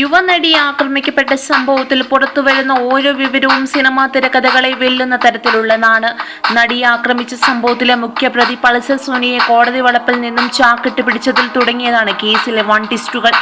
യുവനടി ആക്രമിക്കപ്പെട്ട സംഭവത്തിൽ പുറത്തുവരുന്ന ഓരോ വിവരവും സിനിമാ തിരക്കഥകളെ വെല്ലുന്ന തരത്തിലുള്ളതാണ്. നടി ആക്രമിച്ച സംഭവത്തിലെ മുഖ്യപ്രതി പൾസർ സോനിയെ കോടതി വളപ്പിൽ നിന്നും ചാക്കിട്ട് പിടിച്ചതിൽ തുടങ്ങിയതാണ് കേസിലെ വൺ ടിസ്റ്റുകൾ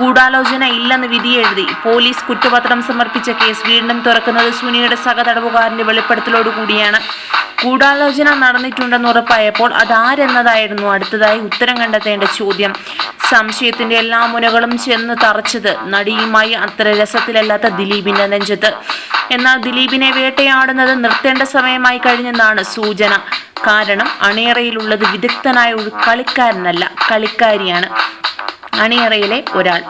ഗൂഢാലോചന ഇല്ലെന്ന് വിധിയെഴുതി പോലീസ് കുറ്റപത്രം സമർപ്പിച്ച കേസ് വീണ്ടും തുറക്കുന്നത് സുനിയുടെ സഹതടവുകാരന്റെ വെളിപ്പെടുത്തലോടുകൂടിയാണ്. ഗൂഢാലോചന നടന്നിട്ടുണ്ടെന്ന് ഉറപ്പായപ്പോൾ അതാരെന്നതായിരുന്നു അടുത്തതായി ഉത്തരം കണ്ടെത്തേണ്ട ചോദ്യം. സംശയത്തിന്റെ എല്ലാ മുനകളും ചെന്ന് തറച്ചത് നടിയുമായി അത്ര രസത്തിലല്ലാത്ത ദിലീപിന്റെ നെഞ്ചത്ത്. എന്നാൽ ദിലീപിനെ വേട്ടയാടുന്നത് നിർത്തേണ്ട സമയമായി കഴിഞ്ഞെന്നാണ് സൂചന. കാരണം അണിയറയിലുള്ളത് വിദഗ്ധനായ ഒരു കളിക്കാരനല്ല കളിക്കാരിയാണ്. അണിയറയിലെ ഒരാൾ.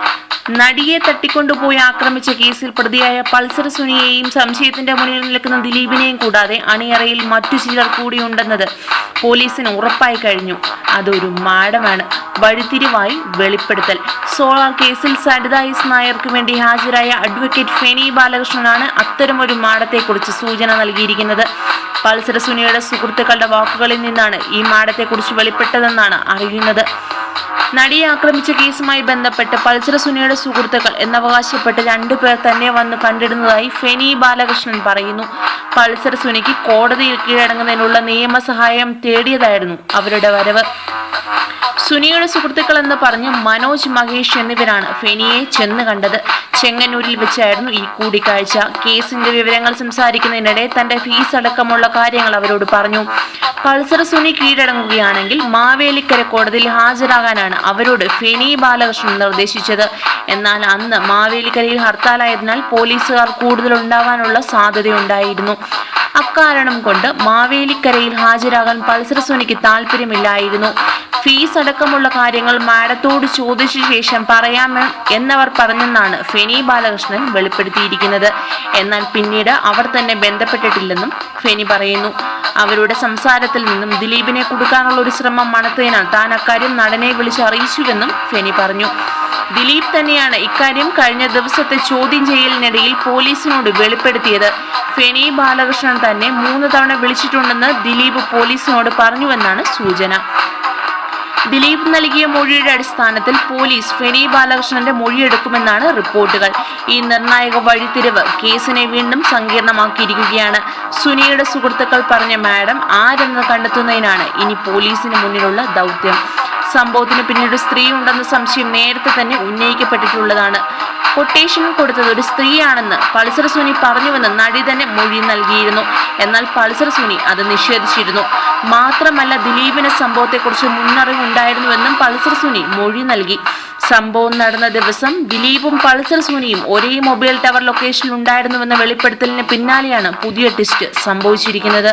നടിയെ തട്ടിക്കൊണ്ടുപോയി ആക്രമിച്ച കേസിൽ പ്രതിയായ പൾസർ സുനിയെയും സംശയത്തിന്റെ മുന്നിൽ നിൽക്കുന്ന ദിലീപിനെയും കൂടാതെ അണിയറയിൽ മറ്റു ചിലർ കൂടിയുണ്ടെന്നത് പോലീസിന് ഉറപ്പായി കഴിഞ്ഞു. അതൊരു മാഡമാണ്. വഴിത്തിരിവായി വെളിപ്പെടുത്തൽ. സോളാർ കേസിൽ സരിതായിസ് നായർക്ക് വേണ്ടി ഹാജരായ അഡ്വക്കേറ്റ് ഫെനി ബാലകൃഷ്ണനാണ് അത്തരമൊരു മാഡത്തെക്കുറിച്ച് സൂചന നൽകിയിരിക്കുന്നത്. പൾസര സുനിയുടെ സുഹൃത്തുക്കളുടെ വാക്കുകളിൽ നിന്നാണ് ഈ മാഡത്തെക്കുറിച്ച് വെളിപ്പെട്ടതെന്നാണ് അറിയുന്നത്. നടിയെ ആക്രമിച്ച കേസുമായി ബന്ധപ്പെട്ട് പൾസര സുനിയുടെ സുഹൃത്തുക്കൾ എന്നവകാശപ്പെട്ട് രണ്ടുപേർ തന്നെ വന്ന് കണ്ടിടുന്നതായി ഫെനി ബാലകൃഷ്ണൻ പറയുന്നു. പൾസർ സുനിക്ക് കോടതിയിൽ കീഴടങ്ങുന്നതിനുള്ള നിയമസഹായം തേടിയതായിരുന്നു അവരുടെ വരവ്. സുനിയുടെ സുഹൃത്തുക്കൾ എന്ന് പറഞ്ഞ് മനോജ് മഹേഷ് എന്നിവരാണ് ഫെനിയെ ചെന്ന് കണ്ടത്. ചെങ്ങന്നൂരിൽ വെച്ചായിരുന്നു ഈ കൂടിക്കാഴ്ച. കേസിന്റെ വിവരങ്ങൾ സംസാരിക്കുന്നതിനിടെ തന്റെ ഫീസ് അടക്കമുള്ള കാര്യങ്ങൾ അവരോട് പറഞ്ഞു. പൾസർ സുനി കീഴടങ്ങുകയാണെങ്കിൽ മാവേലിക്കര കോടതിയിൽ ഹാജരാകാനാണ് അവരോട് ഫെനി ബാലകൃഷ്ണൻ നിർദ്ദേശിച്ചത്. എന്നാൽ അന്ന് മാവേലിക്കരയിൽ ഹർത്താലായതിനാൽ പോലീസുകാർ കൂടുതൽ ഉണ്ടാവാനുള്ള സാധ്യതയുണ്ടായിരുന്നു. അക്കാരണം കൊണ്ട് മാവേലിക്കരയിൽ ഹാജരാകാൻ പൾസർ സുനിക്ക് താല്പര്യമില്ലായിരുന്നു ഫീസ് അടക്കമുള്ള കാര്യങ്ങൾ മാഡത്തോട് ചോദിച്ച ശേഷം പറയാമോ എന്നവർ പറഞ്ഞെന്നാണ് ഫെനി ബാലകൃഷ്ണൻ വെളിപ്പെടുത്തിയിരിക്കുന്നത്. എന്നാൽ പിന്നീട് അവർ തന്നെ ബന്ധപ്പെട്ടിട്ടില്ലെന്നും ഫെനി പറയുന്നു. അവരുടെ സംസാരത്തിൽ നിന്നും ദിലീപിനെ കൊടുക്കാനുള്ള ഒരു ശ്രമം മണത്തതിനാൽ താൻ അക്കാര്യം നടനെ വിളിച്ച് അറിയിച്ചുവെന്നും ഫെനി പറഞ്ഞു. ദിലീപ് തന്നെയാണ് ഇക്കാര്യം കഴിഞ്ഞ ദിവസത്തെ ചോദ്യം ചെയ്യലിനിടയിൽ പോലീസിനോട് വെളിപ്പെടുത്തിയത്. ഫെനി ബാലകൃഷ്ണൻ തന്നെ മൂന്ന് തവണ വിളിച്ചിട്ടുണ്ടെന്ന് ദിലീപ് പോലീസിനോട് പറഞ്ഞുവെന്നാണ് സൂചന. ദിലീപ് നൽകിയ മൊഴിയുടെ അടിസ്ഥാനത്തിൽ പോലീസ് ഫെനി ബാലകൃഷ്ണന്റെ മൊഴിയെടുക്കുമെന്നാണ് റിപ്പോർട്ടുകൾ. ഈ നിർണായക വഴിത്തിരിവ് കേസിനെ വീണ്ടും സങ്കീർണമാക്കിയിരിക്കുകയാണ്. സുനിയുടെ സുഹൃത്തുക്കൾ പറഞ്ഞ മാഡം ആരെന്ന് കണ്ടെത്തുന്നതിനാണ് ഇനി പോലീസിന് മുന്നിലുള്ള ദൗത്യം. സംഭവത്തിന് പിന്നീട് സ്ത്രീ ഉണ്ടെന്ന സംശയം നേരത്തെ തന്നെ ഉന്നയിക്കപ്പെട്ടിട്ടുള്ളതാണ്. കൊട്ടേഷൻ കൊടുത്തത് ഒരു സ്ത്രീയാണെന്ന് പൾസർ സുനി പറഞ്ഞുവെന്ന് നടി തന്നെ മൊഴി നൽകിയിരുന്നു. എന്നാൽ പൾസർ സുനി അത് നിഷേധിച്ചിരുന്നു. മാത്രമല്ല ദിലീപിന് സംഭവത്തെക്കുറിച്ച് മുന്നറിവുണ്ടായിരുന്നുവെന്നും പൾസർ സുനി മൊഴി നൽകി. സംഭവം നടന്ന ദിവസം ദിലീപും പൾസർ സുനിയും ഒരേ മൊബൈൽ ടവർ ലൊക്കേഷനിൽ ഉണ്ടായിരുന്നുവെന്ന വെളിപ്പെടുത്തലിന് പിന്നാലെയാണ് പുതിയ ടെസ്റ്റ് സംഭവിച്ചിരിക്കുന്നത്.